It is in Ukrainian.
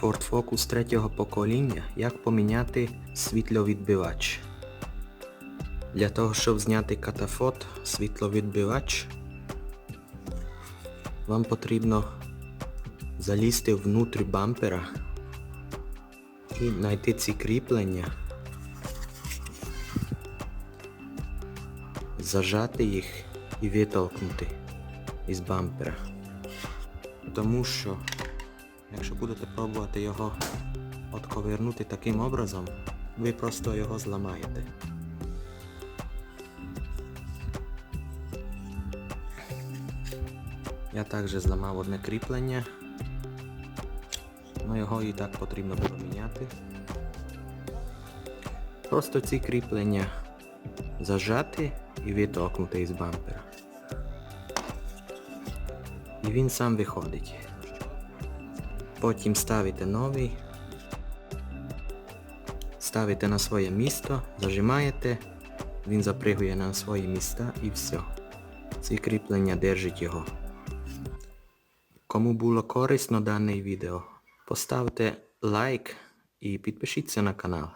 Ford Focus третього покоління. Як поміняти світловідбивач. Для того, щоб зняти катафот, світловідбивач, вам потрібно залізти внутрі бампера і знайти ці кріплення, зажати їх і витолкнути із бампера. Тому що, якщо будете пробувати його отковернути таким образом, ви просто його зламаєте. Я також зламав одне кріплення, але його і так потрібно було міняти. Просто ці кріплення зажати і витолкнути із бампера. І він сам виходить. Потім ставите новий, ставите на своє місто, зажимаєте, він запригує на свої міста і все. Ці кріплення держать його. Кому було корисно дане відео, поставте лайк і підпишіться на канал.